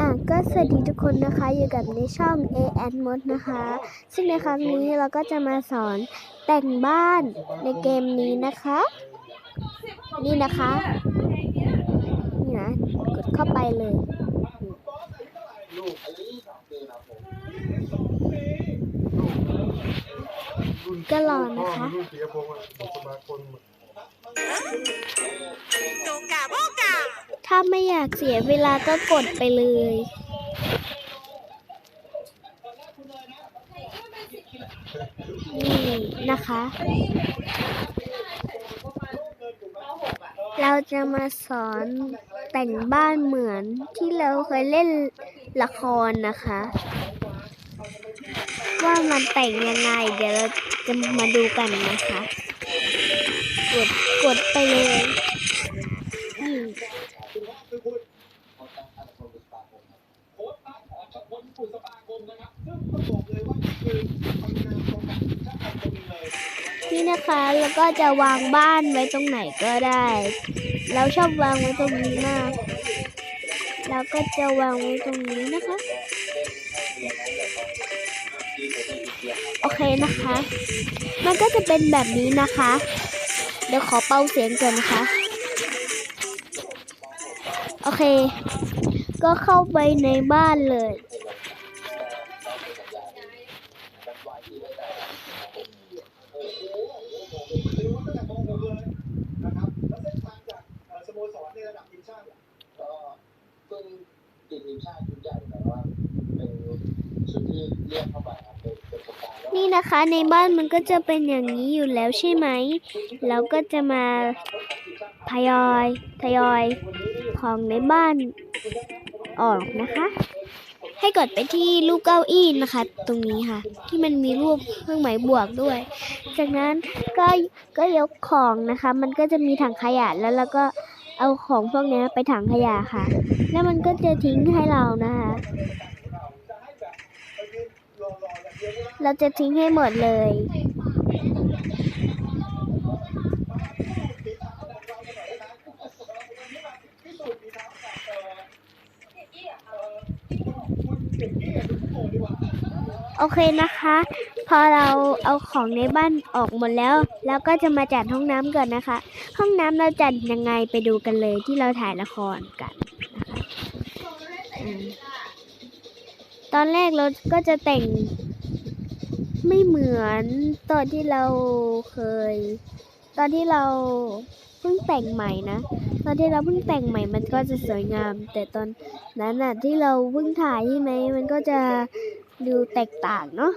อะก็สวัสดีทุกคนนะคะอยู่กับในช่อง A and Mod นะคะ ซึ่งในครั้งนี้เราก็จะมาสอนแต่งบ้านในเกมนี้นะคะ นี่นะคะนี่นะกดเข้าไปเลย ก็รอนะคะ ถ้าไม่อยากเสียเวลาก็กดไปเลยนี่นะคะ เราจะมาสอนแต่งบ้านเหมือนที่เราเคยเล่นละครนะคะ ว่ามันแต่งยังไง เดี๋ยวเราจะมาดูกันนะคะ กดกดไปเลยนี่นะคะแล้วก็จะวางบ้านไว้ตรงไหนก็ได้ เราชอบวางไว้ตรงนี้มากเราก็จะวางไว้ตรงนี้นะคะ โอเคนะคะ มันก็จะเป็นแบบนี้นะคะ เดี๋ยวขอเป่าเสียงก่อนนะคะ โอเค ก็เข้าไปในบ้านเลยนะครับแล้วเส้นทางจากเอ่อสโมสรในระดับทีมชาติล่ะก็เพิ่งติดทีมชาติชุดใหญ่แต่ว่าเป็นชุดที่เรียกเข้าไปครับ นี่นะคะในบ้านมันก็จะเป็นอย่างนี้อยู่แล้วใช่ไหมเราก็จะมาทยอยทยอยของในบ้านออกนะคะ ให้กดไปที่รูปเก้าอี้นะคะ ตรงนี้ค่ะ ที่มันมีรูปเครื่องหมายบวกด้วย จากนั้นก็ก็ยกของนะคะ มันก็จะมีถังขยะแล้วเราก็เอาของพวกนี้ไปถังขยะค่ะ แล้วมันก็จะทิ้งให้เรานะคะ เราจะทิ้งให้หมดเลย โอเคนะคะ พอเราเอาของในบ้านออกหมดแล้ว แล้วก็จะมาจัดห้องน้ำก่อนนะคะ ห้องน้ำเราจัดยังไงไปดูกันเลยที่เราถ่ายละครกันนะคะอตอนแรกเราก็จะแต่ง ไม่เหมือนตอนที่เราเคย ตอนที่เราเพิ่งแต่งใหม่นะ ตอนที่เราเพิ่งแต่งใหม่มันก็จะสวยงาม แต่ตอนนั้นน่ะที่เราเพิ่งถ่ายใช่ไหมมันก็จะดูแตกต่างเนาะ